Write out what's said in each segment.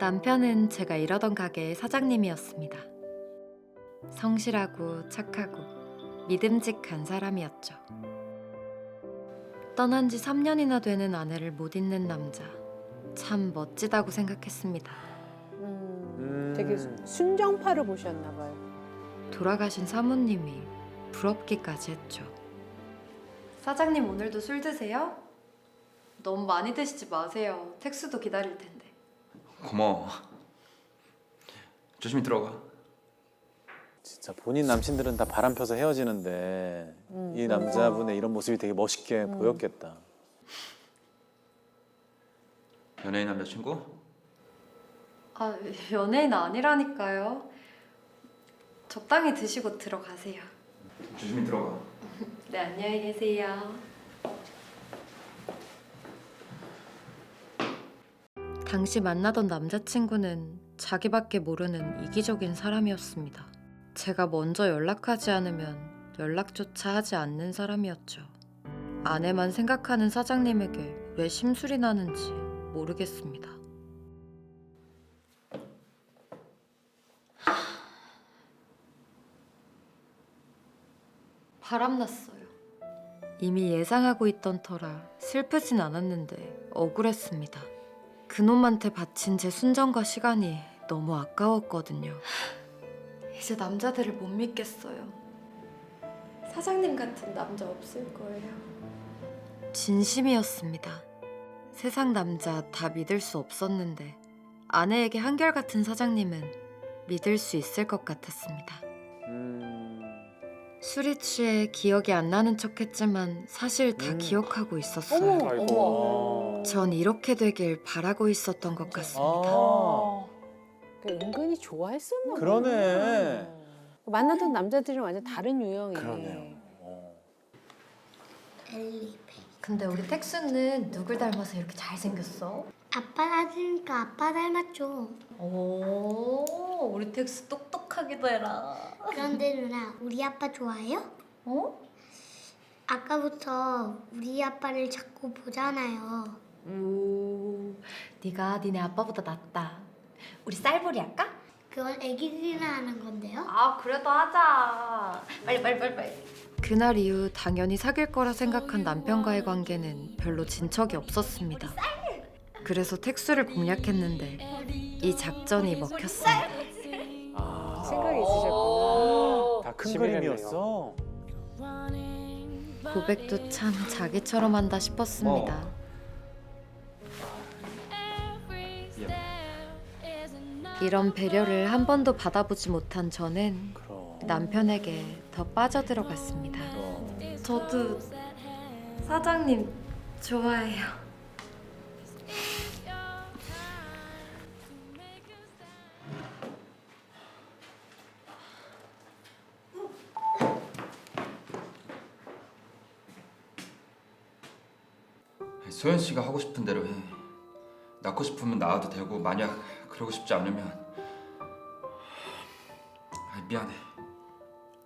남편은 제가 일하던 가게의 사장님이었습니다. 성실하고 착하고 믿음직한 사람이었죠. 떠난 지 3년이나 되는 아내를 못 잊는 남자. 참 멋지다고 생각했습니다. 음, 음. 되게 순정파를 보셨나 봐요. 돌아가신 사모님이 부럽기까지 했죠. 사장님 오늘도 술 드세요? 너무 많이 드시지 마세요. 택수도 기다릴 텐데. 고마워. 조심히 들어가. 진짜 본인 남친들은 다 바람 펴서 헤어지는데 음, 이 남자분의 이런 모습이 되게 멋있게 보였겠다. 연예인 남자친구? 아, 연예인 아니라니까요. 적당히 드시고 들어가세요. 조심히 들어가. 네, 안녕히 계세요. 당시 만나던 남자친구는 자기밖에 모르는 이기적인 사람이었습니다. 제가 먼저 연락하지 않으면 연락조차 하지 않는 사람이었죠. 아내만 생각하는 사장님에게 왜 심술이 나는지 모르겠습니다. 바람났어요. 이미 예상하고 있던 터라 슬프진 않았는데 억울했습니다. 그놈한테 바친 제 순정과 시간이 너무 아까웠거든요. 이제 남자들을 못 믿겠어요. 사장님 같은 남자 없을 거예요. 진심이었습니다. 세상 남자 다 믿을 수 없었는데 아내에게 한결같은 사장님은 믿을 수 있을 것 같았습니다. 음. 술이 취해 기억이 안 나는 척했지만 사실 다 음. 기억하고 있었어요. 아이고. 전 이렇게 되길 바라고 있었던 것 같습니다. 아, 그러니까 은근히 좋아했었나. 그러네. 만나던 남자들이 완전 다른. 그러네요. 어. 근데 우리 텍스는 누굴 닮아서 이렇게 잘생겼어? 아빠 닮으니까 아빠 닮았죠. 오, 우리 텍스 똑똑하기도 해라. 그런데 누나, 우리 아빠 좋아해요? 어? 아까부터 우리 아빠를 자꾸 보잖아요. 오, 네가 니네 아빠보다 낫다. 우리 쌀벌이 할까? 그건 애기들이나 하는 건데요. 아, 그래도 하자. 빨리 빨리 빨리 빨리. 그날 이후 당연히 사귈 거라 생각한 남편과의 관계는 별로 진척이 없었습니다. 그래서 텍스를 공략했는데 이 작전이 먹혔습니다. 아, 생각이 있으셨구나. 다큰 그림이었어. 고백도 참 자기처럼 한다 싶었습니다. 이런 배려를 한 번도 받아보지 못한 저는 그럼. 남편에게 더 빠져들어갔습니다. 그럼. 저도 사장님 좋아해요. 소연 씨가 하고 싶은 대로 해. 낳고 싶으면 낳아도 되고 만약 그러고 싶지 않으면 아, 미안해.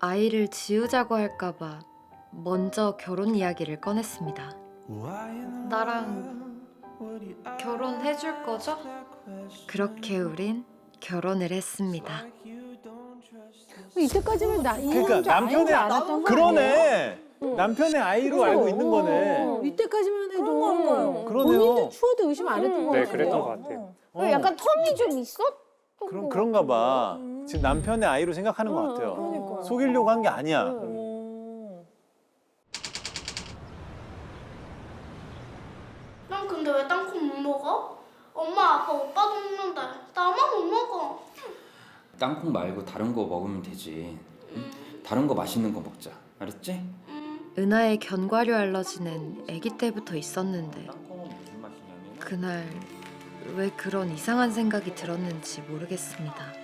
아이를 지우자고 할까봐 먼저 결혼 이야기를 꺼냈습니다. 나랑 결혼해줄 거죠? 그렇게 우린 결혼을 했습니다. 이때까지는 나 그러니까 이런 줄 아닌 남편의 줄 알았던 거 아니에요? 그러네. 남편의 아이로 알고 있는 거네. 어, 이때까지만 해도 그런 거예요. 그러네요. 본인도 추워도 의심 안 했던 거 네, 같아요. 그랬던 것 같아요. 어. 약간 텀이 좀 있었던 그런 것 그런가 봐. 음. 지금 남편의 아이로 생각하는 것 같아요. 그러니까요. 속이려고 한 게 아니야. 음. 난 근데 왜 땅콩 못 먹어? 엄마, 아빠, 오빠도 먹는데 나만 못 먹어. 땅콩 말고 다른 거 먹으면 되지. 응? 다른 거 맛있는 거 먹자. 알았지? 은하의 견과류 알러지는 아기 때부터 있었는데 그날 왜 그런 이상한 생각이 들었는지 모르겠습니다.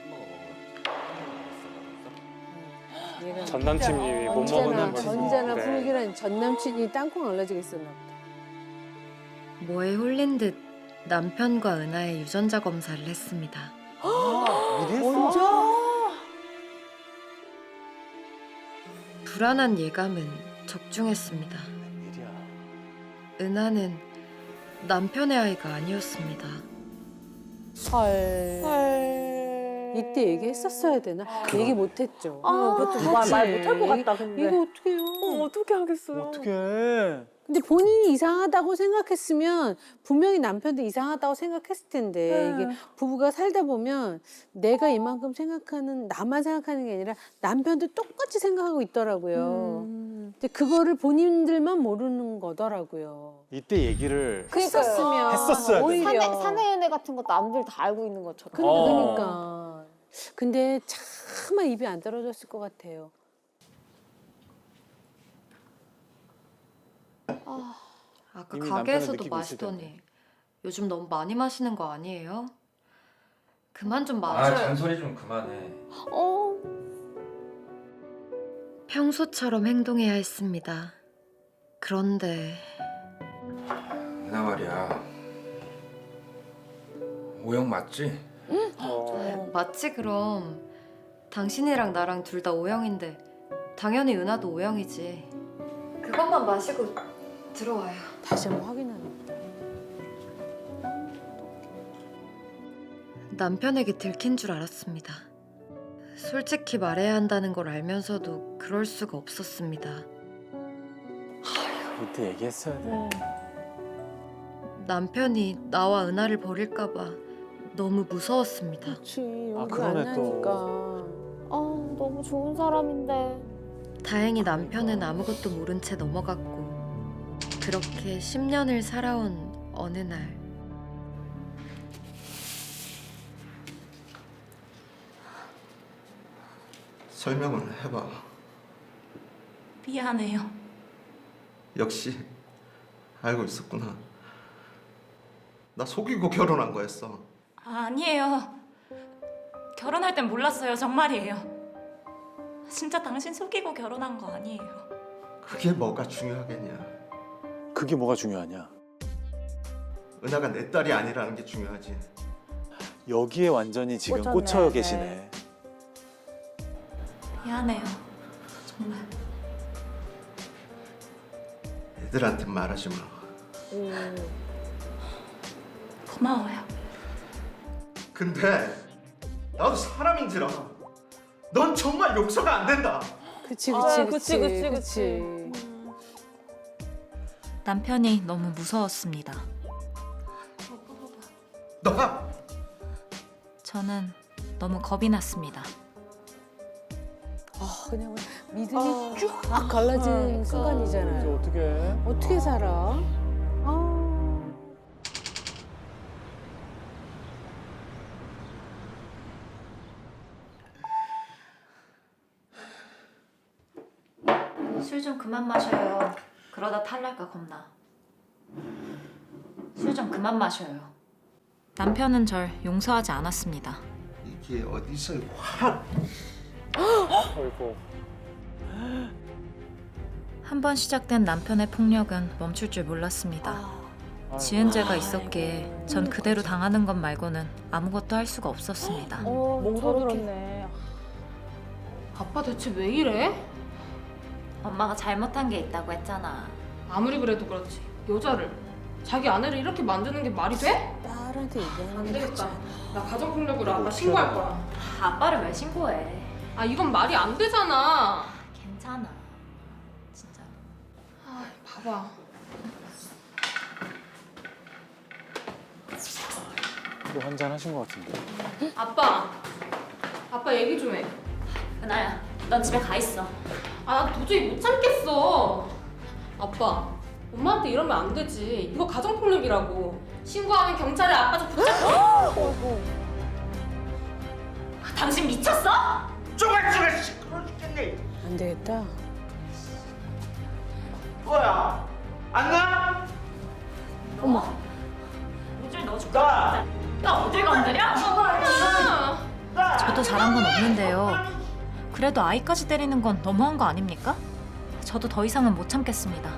전 남친이 못 언제나 먹는 걸 언제나 네. 불길한 전 남친이 땅콩 알러지가 있었나 보다. 뭐에 홀린 듯 남편과 은하의 유전자 검사를 했습니다. 불안한 예감은 적중했습니다. 은하는 남편의 아이가 아니었습니다. 헐. 헐. 이때 얘기했었어야 되나? 얘기 못했죠. 아, 그것도 말- 말 못할 것 같다, 근데. 이거 어떡해요? 어, 어떻게 하겠어요? 어떻게? 근데 본인이 이상하다고 생각했으면 분명히 남편도 이상하다고 생각했을 텐데 네. 이게 부부가 살다 보면 내가 이만큼 생각하는 나만 생각하는 게 아니라 남편도 똑같이 생각하고 있더라고요. 음. 근데 그거를 본인들만 모르는 거더라고요. 이때 얘기를. 했었으면 했었어야 돼. 오히려 사내, 사내 연애 같은 것도 남들 다 알고 있는 것처럼. 그, 어. 그러니까. 근데 차마 입이 안 떨어졌을 것 같아요. 아까 이미 남편을 가게에서도 느끼고 있을 텐데. 마시더니 요즘 너무 많이 마시는 거 아니에요? 그만 좀 아 마셔요. 잔소리 좀 그만해. 어. 평소처럼 행동해야 했습니다. 그런데 나 말이야. 오영 맞지? 마치 그럼 당신이랑 나랑 둘 다 O형인데 당연히 은하도 O형이지. 그것만 마시고 들어와요. 다시 한번 확인하는. 남편에게 들킨 줄 알았습니다. 솔직히 말해야 한다는 걸 알면서도 그럴 수가 없었습니다. 이때 얘기했어야 돼. 남편이 나와 은하를 버릴까봐 너무 무서웠습니다. 그렇지. 아, 용기 그러네, 안 또. 나니까. 아, 너무 좋은 사람인데. 다행히 남편은 아무것도 모른 채 넘어갔고 그렇게 10년을 살아온 어느 날 설명을 해봐. 미안해요. 역시 알고 있었구나. 나 속이고 결혼한 거였어. 아니에요. 결혼할 땐 몰랐어요. 정말이에요. 진짜 당신 속이고 결혼한 거 아니에요. 그게 뭐가 중요하겠냐. 그게 뭐가 중요하냐? 은하가 내 딸이 아니라는 게 중요하지. 여기에 완전히 지금 꽂혔네. 꽂혀 계시네. 미안해요. 정말. 애들한테 말하지 마. 고마워요. 근데 나도 사람인지라. 넌 정말 용서가 안 된다. 그치, 아, 그치, 그치, 그치, 그치, 그치. 남편이 너무 무서웠습니다. 너가 저는 너무 겁이 났습니다. 아, 그냥 믿음이 쭉 갈라지는 이제 순간이잖아요. 어떻게? 어떻게 살아? 아. 술 좀 그만 마셔요. 그러다 탈날까 겁나. 술 좀 그만 마셔요. 남편은 절 용서하지 않았습니다. 이게 어디서 확 아이고. 한 번 시작된 남편의 폭력은 멈출 줄 몰랐습니다. 지은 죄가 있었기에 전 그대로 당하는 것 말고는 아무것도 할 수가 없었습니다. 어, 몽소 들었네. 아빠 대체 왜 이래? 엄마가 잘못한 게 있다고 했잖아. 아무리 그래도 그렇지 여자를 자기 아내를 이렇게 만드는 게 말이 돼? 딸한테 얘기하는 안 게 되겠다. 나 가정폭력으로 아빠 신고할 거야 아빠를 왜 신고해? 아 이건 말이 안 되잖아 괜찮아. 진짜. 아 봐봐 또 한잔 하신 것 같은데. 아빠 아빠 얘기 좀해아 은하야, 넌 집에 가 있어. 나 도저히 못 참겠어 아빠 엄마한테 이러면 안 되지 이거 가정폭력이라고 신고하면 경찰에 아빠 좀 붙잡고 당신 미쳤어? 쪼글쪼글 시끄러 죽겠네. 안 되겠다. 뭐야? 안 나? 물줄 넣어줄까? 나 어딜 건드려? 저도 잘한 건 없는데요. 그래도 아이까지 때리는 건 너무한 거 아닙니까? 저도 더 이상은 못 참겠습니다.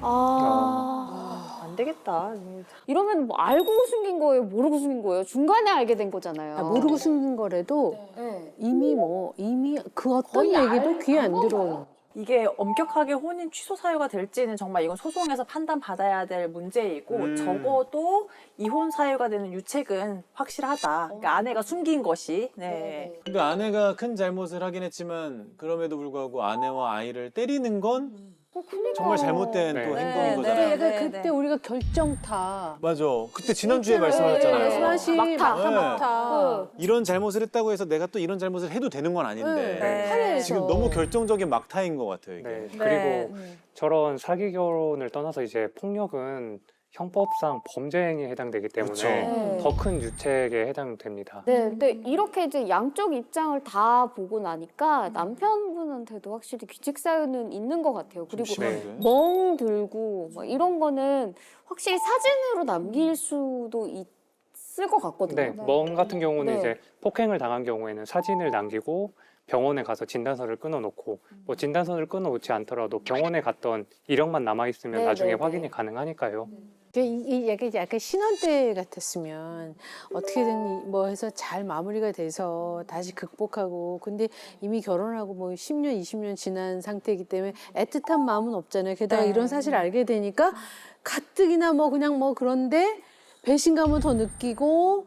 아. 안 되겠다. 이러면 뭐 알고 숨긴 거예요? 모르고 숨긴 거예요? 중간에 알게 된 거잖아요. 아, 모르고 숨긴 거라도 네. 이미 뭐 이미 그 어떤 거의 얘기도 알- 귀에 안안 들어오는. 이게 엄격하게 혼인 취소 사유가 될지는 정말 이건 소송에서 판단받아야 될 문제이고 음. 적어도 이혼 사유가 되는 유책은 확실하다. 그러니까 아내가 숨긴 것이. 네. 근데 아내가 큰 잘못을 하긴 했지만 그럼에도 불구하고 아내와 아이를 때리는 건 정말 잘못된 네. 또 네, 행동인 네, 거잖아요. 네. 약간 그때 우리가 결정타. 맞아. 그때 지난주에 네, 말씀하셨잖아요. 말씀하신 막타. 네. 막타. 이런 잘못을 했다고 해서 내가 또 이런 잘못을 해도 되는 건 아닌데 네. 지금 너무 결정적인 막타인 것 같아요 이게. 네. 네. 그리고 저런 사기 결혼을 떠나서 이제 폭력은 형법상 범죄 행위에 해당되기 때문에 그쵸. 네. 더 큰 유책에 해당됩니다. 네, 근데 이렇게 이제 양쪽 입장을 다 보고 나니까 남편분한테도 확실히 규칙 사유는 있는 것 같아요. 좀 그리고 심한데? 멍 들고 막 이런 거는 확실히 사진으로 남길 수도 있을 것 같거든요. 네, 멍 같은 경우는 네. 이제 폭행을 당한 경우에는 사진을 남기고 병원에 가서 진단서를 끊어놓고 뭐 진단서를 끊어놓지 않더라도 병원에 갔던 이력만 남아 있으면 네, 나중에 네, 네. 확인이 가능하니까요. 이, 이 약간, 약간 신혼 때 같았으면 어떻게든 이- 뭐 해서 잘 마무리가 돼서 다시 극복하고 근데 이미 결혼하고 뭐 10년, 20년 지난 상태이기 때문에 애틋한 마음은 없잖아요. 게다가 네. 이런 사실을 알게 되니까 가뜩이나 뭐 그냥 뭐 그런데 배신감을 더 느끼고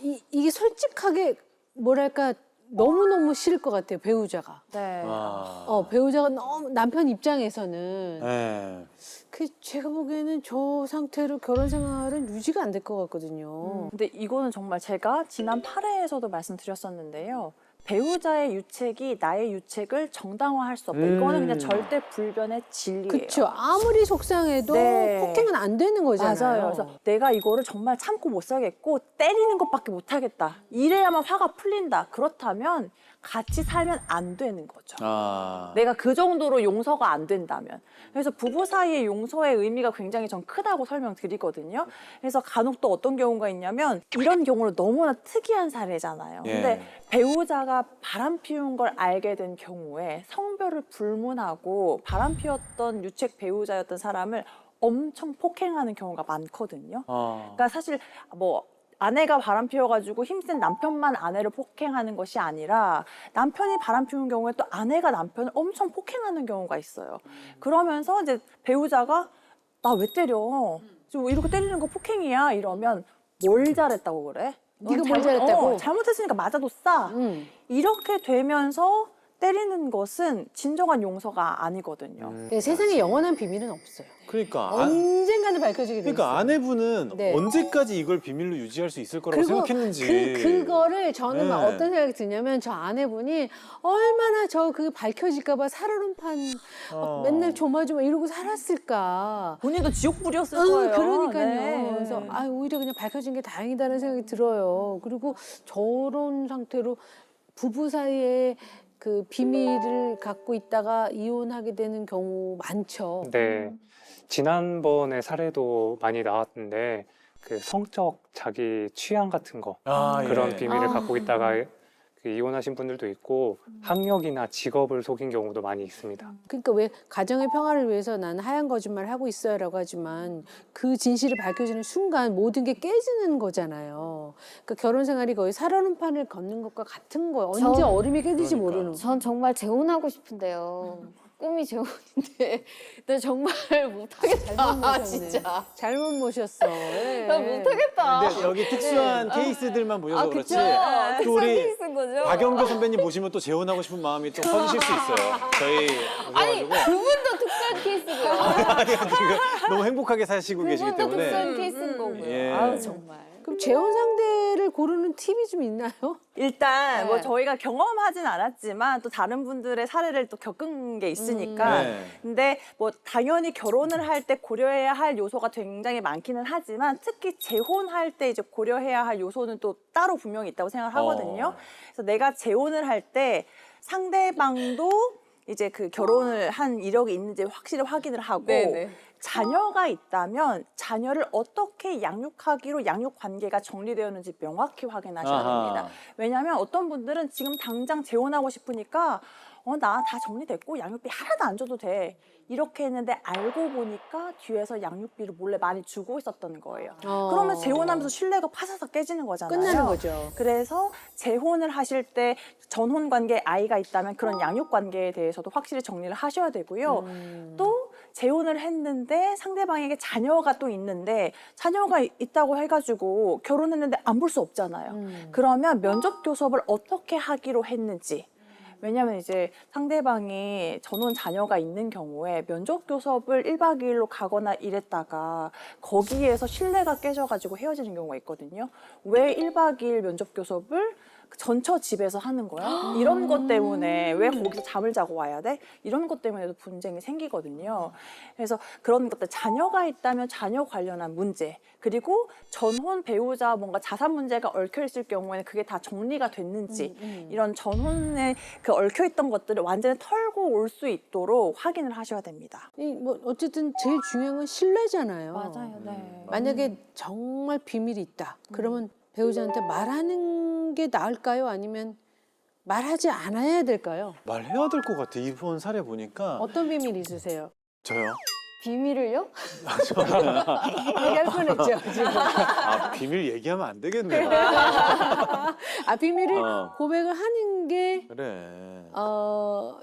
이, 이게 솔직하게 뭐랄까 너무너무 싫을 것 같아요. 배우자가. 네. 아. 어, 배우자가 너무 남편 입장에서는 네. 그 제가 보기에는 저 상태로 결혼 생활은 유지가 안 될 것 같거든요. 근데 이거는 정말 제가 지난 8회에서도 말씀드렸었는데요. 배우자의 유책이 나의 유책을 정당화할 수 없다. 이거는 그냥 음. 절대 불변의 진리예요. 그렇죠. 아무리 속상해도 네. 폭행은 안 되는 거잖아요. 맞아요. 그래서 내가 이거를 정말 참고 못 살겠고 때리는 것밖에 못 하겠다. 이래야만 화가 풀린다. 그렇다면 같이 살면 안 되는 거죠. 아. 내가 그 정도로 용서가 안 된다면. 그래서 부부 사이의 용서의 의미가 굉장히 전 크다고 설명드리거든요. 그래서 간혹 또 어떤 경우가 있냐면 이런 경우는 너무나 특이한 사례잖아요. 예. 근데 배우자가 바람 피운 걸 알게 된 경우에 성별을 불문하고 바람 피웠던 유책 배우자였던 사람을 엄청 폭행하는 경우가 많거든요. 아. 그러니까 사실 뭐 아내가 바람 피워가지고 힘센 남편만 아내를 폭행하는 것이 아니라 남편이 바람 피운 경우에 또 아내가 남편을 엄청 폭행하는 경우가 있어요. 그러면서 이제 배우자가 나 왜 때려? 지금 이렇게 때리는 거 폭행이야 이러면 뭘 잘했다고 그래? 네가 넌뭘 잘못- 잘했다고? 어, 잘못했으니까 맞아도 싸. 음. 이렇게 되면서 때리는 것은 진정한 용서가 아니거든요. 음. 네, 세상에 영원한 비밀은 없어요. 그러니까 아, 언젠가는 밝혀지게 돼 그러니까 있어요. 아내분은 네. 언제까지 이걸 비밀로 유지할 수 있을 거라고 그리고 생각했는지. 그 그거를 저는 막 네. 어떤 생각이 드냐면 저 아내분이 얼마나 저 그 밝혀질까봐 살얼음판 어. 맨날 조마조마 이러고 살았을까. 본인도 지옥불이었을 응, 거예요. 그러니까요. 네. 그래서 아 오히려 그냥 밝혀진 게 다행이다는 생각이 들어요. 그리고 저런 상태로 부부 사이에 그 비밀을 갖고 있다가 이혼하게 되는 경우 많죠. 네. 지난번에 사례도 많이 나왔는데 그 성적 자기 취향 같은 거 아, 그런 예. 비밀을 아. 갖고 있다가 그 이혼하신 분들도 있고 학력이나 직업을 속인 경우도 많이 있습니다. 그러니까 왜 가정의 평화를 위해서 나는 하얀 거짓말 하고 있어요라고 하지만 그 진실이 밝혀지는 순간 모든 게 깨지는 거잖아요. 그러니까 결혼 생활이 거의 살얼음 판을 걷는 것과 같은 거예요. 언제 저- 얼음이 깨질지 그러니까. 모르는. 전 정말 재혼하고 싶은데요. 꿈이 재혼인데, 정말 못하겠다. 잘못 모셨네. 아, 진짜. 잘못 모셨어. 예. 나 못하겠다. 근데 여기 특수한 네. 케이스들만 아, 그렇지. 그쵸. 또 특수한 우리 케이스인 거죠. 박영규 선배님 보시면 또 재혼하고 싶은 마음이 또 커지실 수 있어요. 저희 아니, 오셔가지고 그분도 특수한 케이스고요. 아니, 지금 너무 행복하게 사시고 계시기 그분도 때문에. 특수한 케이스인 거고요. 예. 아우, 정말. 그럼 재혼 상대를 고르는 팁이 좀 있나요? 일단 뭐 네. 저희가 경험하진 않았지만 또 다른 분들의 사례를 또 겪은 게 있으니까 네. 근데 뭐 당연히 결혼을 할 때 고려해야 할 요소가 굉장히 많기는 하지만 특히 재혼할 때 이제 고려해야 할 요소는 또 따로 분명히 있다고 생각을 하거든요. 어. 그래서 내가 재혼을 할 때 상대방도 이제 그 결혼을 한 이력이 있는지 확실히 확인을 하고 네네. 자녀가 있다면 자녀를 어떻게 양육하기로 양육 관계가 정리되었는지 명확히 확인하셔야. 됩니다. 왜냐하면 어떤 분들은 지금 당장 재혼하고 싶으니까 어 나 다 정리됐고 양육비 하나도 안 줘도 돼 이렇게 했는데 알고 보니까 뒤에서 양육비를 몰래 많이 주고 있었던 거예요. 어. 그러면 재혼하면서 신뢰가 파사삭 깨지는 거잖아요. 끝나는 거죠. 그래서 재혼을 하실 때 전혼 관계 아이가 있다면 그런 양육 관계에 대해서도 확실히 정리를 하셔야 되고요. 음. 또 재혼을 했는데 상대방에게 자녀가 또 있는데 자녀가 이- 있다고 해가지고 결혼했는데 안 볼 수 없잖아요. 음. 그러면 면접 교섭을 어떻게 하기로 했는지. 왜냐면 이제 상대방이 전혼 자녀가 있는 경우에 면접 교섭을 1박 2일로 가거나 이랬다가 거기에서 신뢰가 깨져가지고 헤어지는 경우가 있거든요. 왜 1박 2일 면접 교섭을 전처 집에서 하는 거야? 이런 것 때문에 왜 거기서 잠을 자고 와야 돼? 이런 것 때문에도 분쟁이 생기거든요. 그래서 그런 것들 자녀가 있다면 자녀 관련한 문제 그리고 전혼 배우자 뭔가 자산 문제가 얽혀 있을 경우에는 그게 다 정리가 됐는지 음, 이런 전혼에 그 얽혀 있던 것들을 완전히 털고 올 수 있도록 확인을 하셔야 됩니다. 이 뭐 어쨌든 제일 중요한 건 신뢰잖아요. 네. 만약에 정말 비밀이 있다. 그러면 배우자한테 말하는 게 나을까요? 아니면 말하지 않아야 될까요? 말해야 될 것 같아. 이번 사례 보니까 어떤 비밀 있으세요? 저요. 비밀을요? 얘기할 뻔했죠 지금. 아 비밀 얘기하면 안 되겠네요. 아 비밀을 어. 고백을 하는 게 그래. 어,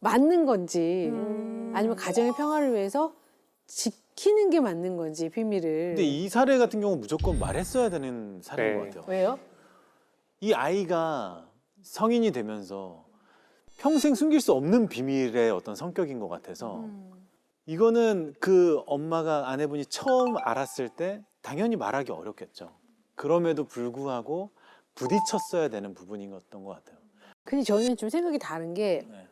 맞는 건지 음. 아니면 가정의 평화를 위해서 지키는 게 맞는 건지 비밀을. 근데 이 사례 같은 경우 무조건 말했어야 되는 사례인 네. 것 같아요. 왜요? 이 아이가 성인이 되면서 평생 숨길 수 없는 비밀의 어떤 성격인 것 같아서 음. 이거는 그 엄마가 아내분이 처음 알았을 때 당연히 말하기 어렵겠죠. 그럼에도 불구하고 부딪혔어야 되는 부분이었던 것 같아요. 근데 저는 좀 생각이 다른 게 네.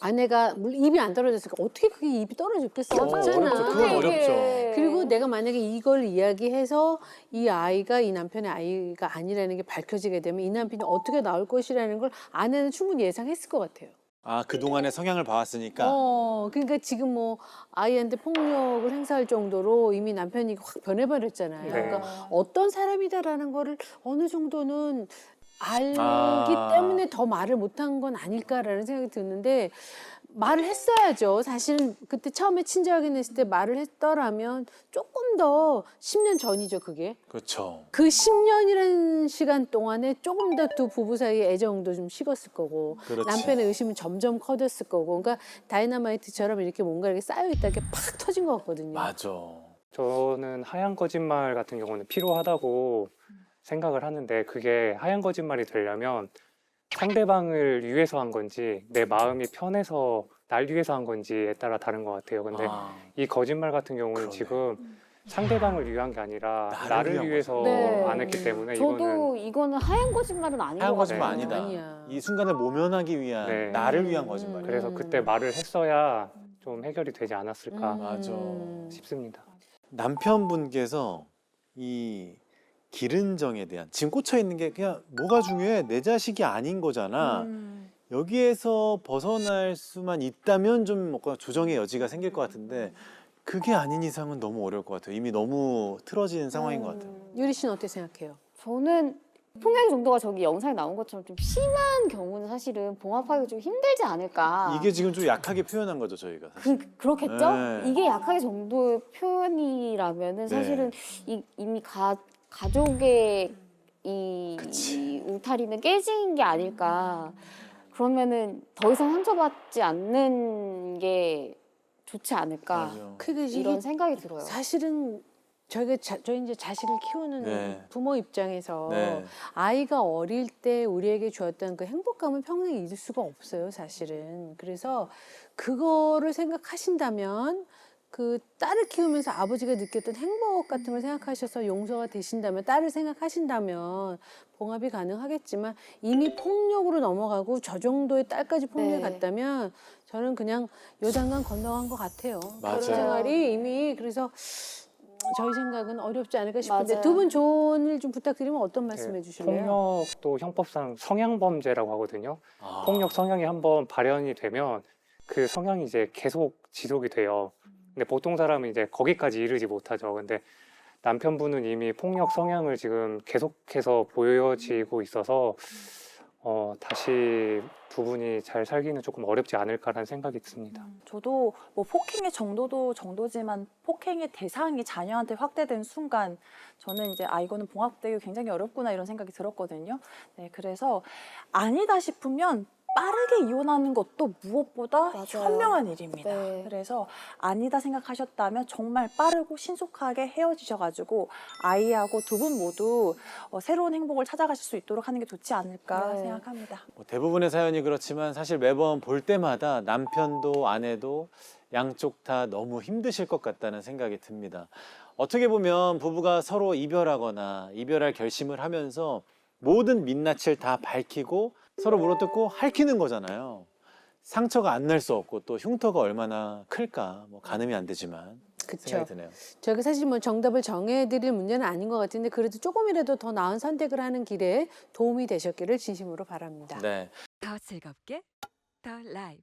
아내가 물론 입이 안 떨어졌으니까 어떻게 그게 입이 떨어졌겠어? 어, 없잖아. 어렵죠. 그건 어렵죠. 그리고 내가 만약에 이걸 이야기해서 이 아이가 이 남편의 아이가 아니라는 게 밝혀지게 되면 이 남편이 어떻게 나올 것이라는 걸 아내는 충분히 예상했을 것 같아요. 아 그동안의 성향을 봐왔으니까 어, 그러니까 지금 뭐 아이한테 폭력을 행사할 정도로 이미 남편이 확 변해버렸잖아요. 네. 그러니까 어떤 사람이다라는 거를 어느 정도는 알기 아. 때문에 더 말을 못한 건 아닐까라는 생각이 드는데 말을 했어야죠. 사실은 그때 처음에 친절하게 냈을 때 말을 했더라면 조금 더 10년 전이죠, 그게. 그렇죠. 그 10년이라는 시간 동안에 조금 더 두 부부 사이의 애정도 좀 식었을 거고 그렇지. 남편의 의심은 점점 커졌을 거고 그러니까 다이너마이트처럼 이렇게 뭔가 이렇게 쌓여 있다 이렇게 팍 터진 것 같거든요. 맞아. 저는 하얀 거짓말 같은 경우는 필요하다고 생각을 하는데 그게 하얀 거짓말이 되려면 상대방을 위해서 한 건지 내 마음이 편해서 날 위해서 한 건지에 따라 다른 것 같아요. 근데 아, 이 거짓말 같은 경우는 그러네. 지금 상대방을 위한 게 아니라 나를 나를, 위한 위해서 네. 안 했기 때문에 이거는 저도 이거는 하얀 거짓말은 아닌 하얀 것 거짓말 같아요. 아니다. 아니야. 이 순간을 모면하기 위한 네. 나를 위한 거짓말. 음. 그래서 그때 말을 했어야 좀 해결이 되지 않았을까 맞아. 싶습니다. 남편분께서 이 기른정에 대한 지금 꽂혀 있는 게 그냥 뭐가 중요해 내 자식이 아닌 거잖아. 음. 여기에서 벗어날 수만 있다면 좀 뭔가 조정의 여지가 생길 것 같은데 그게 아닌 이상은 너무 어려울 것 같아요. 이미 너무 틀어진 상황인 것 같아요. 유리 씨는 어떻게 생각해요? 저는 폭력 정도가 저기 영상에 나온 것처럼 좀 심한 경우는 사실은 봉합하기 좀 힘들지 않을까. 이게 지금 좀 약하게 표현한 거죠 저희가. 사실. 그, 그렇겠죠? 네. 이게 약하게 정도의 표현이라면은 사실은 이, 이미 가, 가족의 이. 이 울타리는 깨진 게 아닐까. 그러면은 더 이상 상처받지 않는 게 좋지 않을까. 그게 이게 이런 생각이 들어요. 사실은 저희가 자, 저희 이제 자식을 키우는 네. 부모 입장에서 네. 아이가 어릴 때 우리에게 주었던 그 행복감을 평생 잊을 수가 없어요, 사실은. 그래서 그거를 생각하신다면 그 딸을 키우면서 아버지가 느꼈던 행복 같은 걸 생각하셔서 용서가 되신다면 딸을 생각하신다면 봉합이 가능하겠지만 이미 폭력으로 넘어가고 저 정도의 딸까지 폭력이 네. 갔다면 저는 그냥 요단강 건너간 것 같아요. 맞아요. 결혼 생활이 이미 그래서 저희 생각은 어렵지 않을까 싶은데 맞아요. 두분 조언을 좀 부탁드리면 어떤 말씀 네, 해주실래요? 폭력도 형법상 성향 범죄라고 하거든요. 아. 폭력 성향이 한번 발현이 되면 그 성향이 이제 계속 지속이 돼요. 근데 보통 사람은 이제 거기까지 이르지 못하죠. 근데 남편분은 이미 폭력 성향을 지금 계속해서 보여지고 있어서 어, 다시 두 분이 잘 살기는 조금 어렵지 않을까라는 생각이 듭니다. 저도 뭐 폭행의 정도도 정도지만 폭행의 대상이 자녀한테 확대된 순간 저는 이제 아 이거는 봉합되기 굉장히 어렵구나 이런 생각이 들었거든요. 네, 그래서 아니다 싶으면 빠르게 이혼하는 것도 무엇보다 맞아요. 현명한 일입니다. 네. 그래서 아니다 생각하셨다면 정말 빠르고 신속하게 헤어지셔가지고 아이하고 두 분 모두 어, 새로운 행복을 찾아가실 수 있도록 하는 게 좋지 않을까 네. 생각합니다. 뭐 대부분의 사연이 그렇지만 사실 매번 볼 때마다 남편도 아내도 양쪽 다 너무 힘드실 것 같다는 생각이 듭니다. 어떻게 보면 부부가 서로 이별하거나 이별할 결심을 하면서 모든 민낯을 다 밝히고 서로 물어뜯고 핥히는 거잖아요. 상처가 안 날 수 없고 또 흉터가 얼마나 클까 뭐 가늠이 안 되지만 그쵸. 생각이 드네요. 저희가 사실 뭐 정답을 정해드릴 문제는 아닌 것 같은데 그래도 조금이라도 더 나은 선택을 하는 길에 도움이 되셨기를 진심으로 바랍니다. 네. 더 즐겁게 더 라이브